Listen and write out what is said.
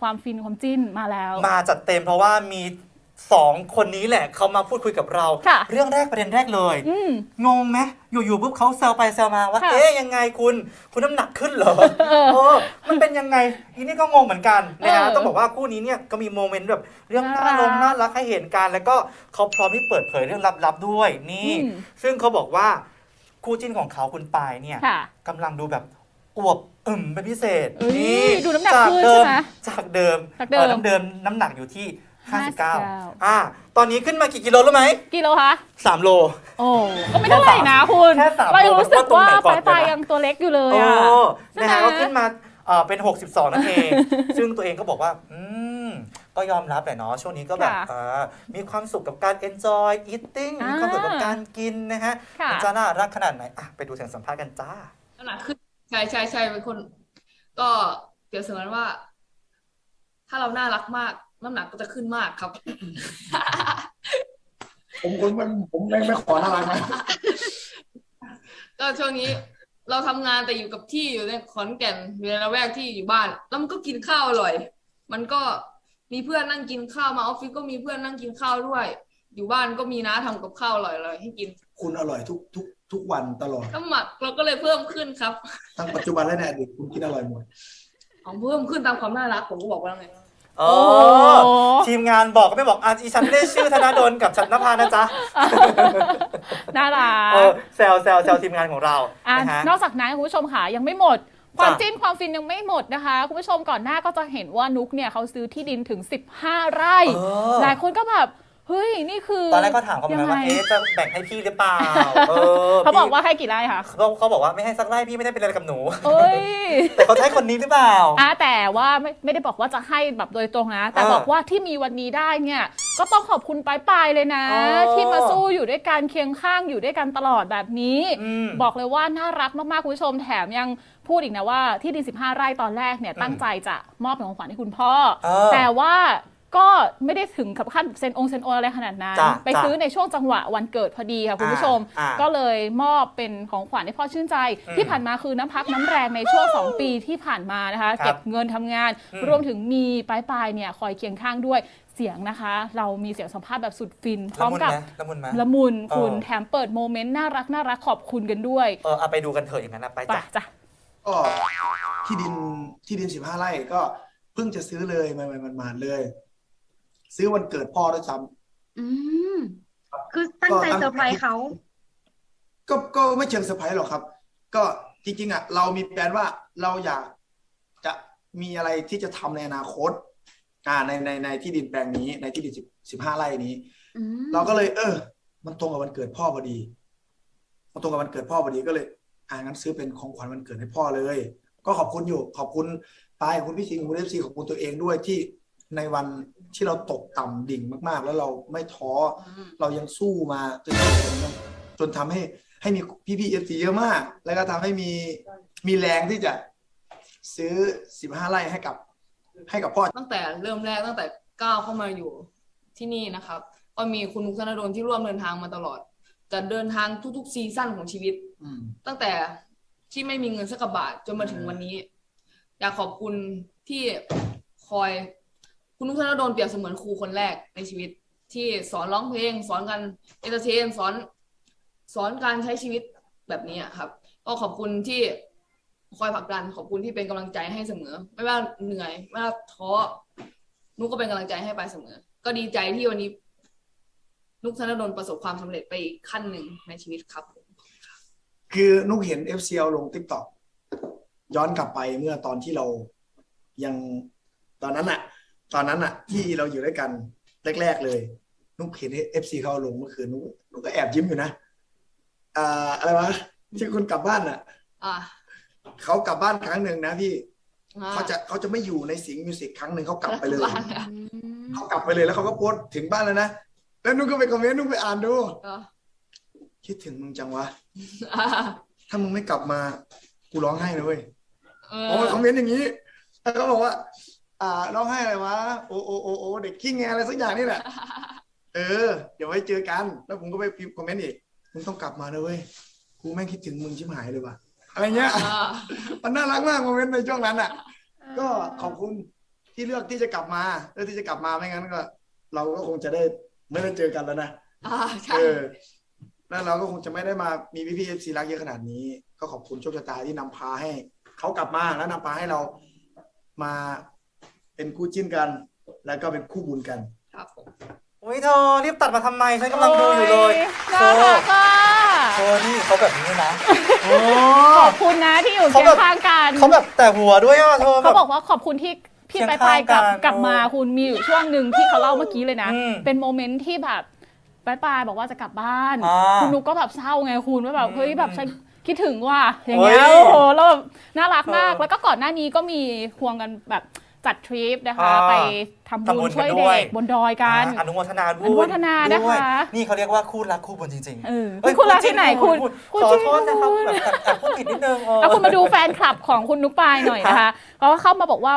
ความฟินความจิ้นมาแล้ว มาจัดเต็มเพราะว่ามีสองคนนี้แหละเขามาพูดคุยกับเรา ค่ะ เรื่องแรกประเด็นแรกเลย อืม งงไหมอยู่ๆปุ๊บเขาแซวไปแซวมาว่า ค่ะเอ๊ยยังไงคุณคุณน้ำหนักขึ้นเหรอเออเออมันเป็นยังไงทีนี้ก็งงเหมือนกันนะฮะเออต้องบอกว่าคู่นี้เนี่ยก็มีโมเมนต์แบบเรื่องน่าน่ารัลกงน่ารักให้เห็นกัน แล้วก็เขาพร้อมที่เปิดเผยเรื่องลับๆด้วยนี่ อืม ซึ่งเขาบอกว่าคู่จิ้นของเขาคุณปายเนี่ยค่ะ กำลังดูแบบอวบ อึมเป็นพิเศษเอ้ยนี่ดูน้ำหนักจากขึ้นเดิมใช่ไหมจากเดิมจากเดิมออน้ำเดิมน้ำหนักอยู่ที่59 59 อ่า ตอนนี้ขึ้นมากี่กิโลรู้ไหมกี่โลคะ3 โล โอ้ก็ไม่เท่าไหร่นะคุณแค่สามเรายังรู้สึกว่าโลมันว่าตรงไหนก่ปอนลายปลายเดี๋ยวนะยังตัวเล็กอยู่เลยโอ้อะใช่นะไหมฮะก็ขึ้นมาเอ่อเป็น 62 นั่นเอง ซึ่งตัวเองก็บอกว่า อืม ก็ยอมรับแหละเนาะ ช่วงนี้ก็แบบค่ะอ่ามีความสุขกับการ enjoy eating มีความสุขกับการกินนะฮะค่ะ มันจะน่ารักขนาดไหน อะ ไปดูเสียงสัมภาษณ์กันจ้า น้ำหนักขึ้น ใช่ใช่ใช่เป็นคน ก็เปรียบเสมือนว่า ถ้าเราน่ารักมาก น้ำหนักก็จะขึ้นมากครับ ผมคนไม่ผมไม่ไม่ขอน่ารักนะก็ช่วงนี้เราทำงานแต่อยู่กับที่อยู่ในขอนแก่นอยู่ในละแวกที่อยู่บ้าน แล้วมันก็กินข้าวอร่อย มันก็มีเพื่อนนั่งกินข้าวมาออฟฟิศก็มีเพื่อนนั่งกินข้าวด้วย อยู่บ้านก็มีน้าทำกับข้าวอร่อยๆให้กิน คุณอร่อยทุกทุก ทุกวันตลอดน้ำหนักเราก็เลยเพิ่มขึ้นครับ ทั้งปัจจุบันและในอดีตคุณกินอร่อยหมดของเพิ่มขึ้นตามความน่ารักผมก็บอกว่าไงโอ้โอ้ทีมงานบอกก็ไม่บอกอะอีฉันไม่ได้ชื่อธนาดลกับฉันนภานะจ๊ะน่ารัเอกอแซวแซวแซวทีมงานของเราอะนะฮะนอกจากนั้นคุณผู้ชมค่ะยังไม่หมดความจ้ะจิ้นความฟินยังไม่หมดนะคะ คุณผู้ชมก่อนหน้าก็จะเห็นว่านุกเนี่ยเขาซื้อที่ดินถึง 15 ไร่เออหลายคนก็แบบ เฮ้ย นี่คือ ตอนแรกก็ถามเขาเหมือนกันว่า ยังไง เอ๊ะจะแบ่งให้พี่หรือเปล่า เออเขาบอกพี่ว่าให้กี่ไร่คะเขาเขาบอกว่าไม่ให้สักไร่พี่ไม่ได้เป็นอะไรกับหนู เอ้ยแต่เขาใช้คนนี้หรือเปล่า อะแต่ว่าไม่ไม่ได้บอกว่าจะให้แบบโดยตรงนะ แต่เออบอกว่าที่มีวันนี้ได้เนี่ยก็ต้องขอบคุณปลายปลายๆเลยนะ อ๋อที่มาสู้อยู่ด้วยกันเคียงข้างอยู่ด้วยกันตลอดแบบนี้ อืม บอกเลยว่าน่ารักมากๆคุณผู้ชมแถมยังพูดอีกนะว่าที่ดิน 15 ไร่ตอนแรกเนี่ยอืมตั้งใจจะมอบเป็นของขวัญให้คุณพ่อ เออ แต่ว่า ก็ไม่ได้ถึงกับขั้นเซ็นองค์เซ็นโอนอะไรขนาดนั้น จ้ะไปจ้ะซื้อในช่วงจังหวะวันเกิดพอดีค่ะคุณผู้ชมอ่าก็เลยมอบเป็นของขวัญให้พ่อชื่นใจ อืมที่ผ่านมาคือน้ำพักน้ำแรงในช่วง 2 ปีที่ผ่านมานะคะ ครับเก็บเงินทำงาน อืม รวมถึงมีปลายปลายๆเนี่ยคอยเคียงข้างด้วยเสียงนะคะ เรามีเสียงสัมภาษณ์แบบสุดฟินพร้อมกับละมุนไหม ละมุนคุณเออ แถมเปิดโมเมนต์น่ารักน่ารักขอบคุณกันด้วยเออเอาไปดูกันเถอะอย่างนั้นนะไปไปจ้ะ จ้ะ ก็ที่ดินที่ดินสิบห้าไร่ก็เพิ่งจะซื้อเลยมามันมาเลย ซื้อวันเกิดพ่อด้วยซ้อืมคือตั้งใจเซอร์ไพรส์เขาำก็ก็ไม่เชิงเซอร์ไพรส์หรอกครับ ก็จริงๆอะเรามีแผนว่าเราอยากจะมีอะไรที่จะทำในอนาคต อ่าในในในที่ดินแปลงนี้ ในที่ดินสิบสิบห้าไร่นี้อืมเราก็เลย เออ มันตรงกับวันเกิดพ่อพอดี มันตรงกับวันเกิดพ่อพอดีก็เลย อ่างั้นซื้อเป็นของขวัญวันเกิดให้พ่อเลย ก็ขอบคุณอยู่ ขอบคุณปายขอบคุณพี่ชิงขอบคุณเอฟซีขอบคุณตัวเองด้วยที่ ในวันที่เราตกต่ำดิ่งมากๆ แล้วเราไม่ท้ออเรายังสู้มาจนจนทำให้ให้มีพี่พี่เอฟซีเยอะมาก แล้วก็ทำให้มีมีแรงที่จะซื้อสิบห้าไร่ให้กับ ให้กับพ่อ ตั้งแต่เริ่มแรกตั้งแต่ก้าวเข้ามาอยู่ที่นี่นะครับ ก็มีคุณนุกธนดลที่ร่วมเดินทางมาตลอด จะเดินทางทุกๆซีซั่นของชีวิต อืม ตั้งแต่ที่ไม่มีเงินสักกระบาทจนมาถึงวันนี้ อยากขอบคุณที่คอย คุณนุกธนดลเปรียบเสมือนครูคนแรกในชีวิต ที่สอนร้องเพลง สอนการเอนเตอร์เทนสอนสอนการใช้ชีวิตแบบนี้ครับก็ขอบคุณที่คอยผลักดันขอบคุณที่เป็นกำลังใจให้เสมอ ไม่ว่าเหนื่อยไม่ว่าท้อนุกก็เป็นกำลังใจให้ไปเสมอ ก็ดีใจที่วันนี้ นุกธนดลประสบความสำเร็จไปอีกขั้นหนึ่งในชีวิตครับ คือนุกเห็น FCL ลง t ิ k t o k ย้อนกลับไปเมื่อตอนที่เรายังตอนนั้นอะ ตอนนั้นอะที่เราอยู่ด้วยกันแรก ๆ เลย นุกเห็น FC เขาลงเมื่อคืนนุกนุกก็แอบยิ้มอยู่นะอ่าอะไรวะที่คุณกลับบ้านอะอ่าเขากลับบ้านครั้งหนึ่งนะพี่อ่เขาจะเขาจะไม่อยู่ในสิงห์มิวสิกครั้งหนึ่งเขากลับไปเลยบ้านอะเขากลับไปเลยแล้วเขาก็โพสต์ถึงบ้านแล้วนะแล้วนุกก็ไปคอมเมนต์นุกไปอ่านดูก็คิดถึงมึงจังวะอ่าถ้ามึงไม่กลับมา กูร้องไห้เลยเว้ยเอโอ้อคอมเมนต์อย่างนี้แล้วก็บอกว่า อ่าร้องไห้อะไรวะโอโอโอโอเด็กขี้แงอะไรสักอย่างนี่แหละ เออ เดี๋ยวไว้เจอกัน แล้วผมก็ไปพิมพ์คอมเมนต์อีกมึงต้องกลับมานะเว้ยกูแม่งคิดถึงมึงชิบหายเลยว่ะอะไรเงี้ยอ่ามันน่ารักมากโมเมนต์ในช่วงนั้นอะ ก็ขอบคุณที่ที่เลือกที่จะกลับมาเลือกที่จะกลับมาไม่งั้นก็ เราก็คงจะได้ไม่ได้เจอกันแล้วนะอ่าใช่เออแล้วเราก็คงจะไม่ได้มามีพี่พีเอฟซีรักเยอะขนาดนี้ ก็ขอบคุณโชคชะตาที่นำพาให้เขากลับมาแล้วนำพาให้เรามา เป็นคู่จิ้นกัน แล้วก็เป็นคู่บุญกัน ครับผมโอ้ยเธอรีบตัดมาทำไมฉันกำลังดูอยู่เลยโน่ารักอะเธอนี่เขาแบบนี้นะโอ้ ขอบคุณนะที่อยู่เขาเคียแบบ งข้างกันเขาแบบแต่หัวด้วยอะเธอแบเขาบ บอกว่าขอบคุณที่พี่เคียงไปไปข้างกลับกันกลับมาคุณมีอยู่ช่วงหนึ่งที่เขาเล่าเมื่อกี้เลยนะ อืมเป็นโมเมนต์ที่แบบไปไปบอกว่าจะกลับบ้าน อ่าคุณนุกก็แบบเศร้าไงคุณว่าแบบอืมเฮ้ยแบบฉันคิดถึงว่ะอย่างเงี้ยเฮ้ยโอ้โหแล้วแบบน่ารักมากเออ แล้วก็ก่อนหน้านี้ก็มีควงกันแบบ จัดทริปนะคะ อ่าไปทำทำบุบุญญช่วยกันด้เด็วยกบนดอยกัน อ่าอนุโมทนาบุญอนุโมทนานะคะ ด้วยนี่เขาเรียกว่าคู่รักคู่บุญจริงๆเออเอ้ยคุณรักที่ไหนคุณขอจริงโทษนะครับคุณแบบแอบแอบพูดผิดนิดนึงเออเอาคุณมาดูแฟนคลับของคุณนุกปายหน่อยนะคะเขาก็เข้ามาบอกว่า